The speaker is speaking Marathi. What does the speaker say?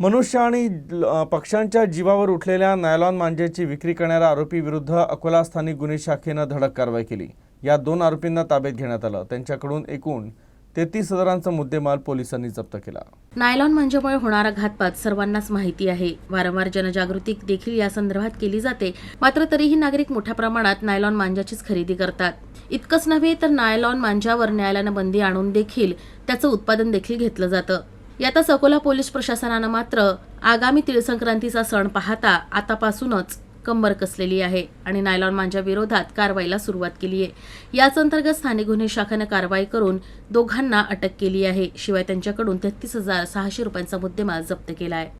मनुष्य आणि पक्ष्यांच्या जीवावर उठलेल्या नायलॉन मांजेची विक्री करणाऱ्या आरोपी विरुद्ध अकोला स्थानिक गुन्हे शाखेनं धडक कारवाई केली. या दोन आरोपींना ताब्यात घेण्यात आलं. त्यांच्याकडून एकूण तेहतीस हजारांचा मुद्देमाल पोलिसांनी जप्त केला. नायलॉन मांजेमुळे होणारा घातपात सर्वांनाच माहिती आहे. वारंवार जनजागृती देखील या संदर्भात केली जाते. मात्र तरीही नागरिक मोठ्या प्रमाणात नायलॉन मांजाचीच खरेदी करतात. इतकंच नव्हे तर नायलॉन मांजावर न्यायालयानं बंदी आणून देखील त्याचं उत्पादन देखील घेतलं जातं. यातच अकोला पोलीस प्रशासनानं मात्र आगामी तिळसंक्रांतीचा सण पाहता आतापासूनच कंबर कसलेली आहे आणि नायलॉन मांजा विरोधात कारवाईला सुरुवात केली आहे याच अंतर्गत स्थानिक गुन्हे शाखेनं कारवाई करून दोघांना अटक केली आहे. शिवाय त्यांच्याकडून तेहतीस हजार सहाशे रुपयांचा मुद्देमाल जप्त केला आहे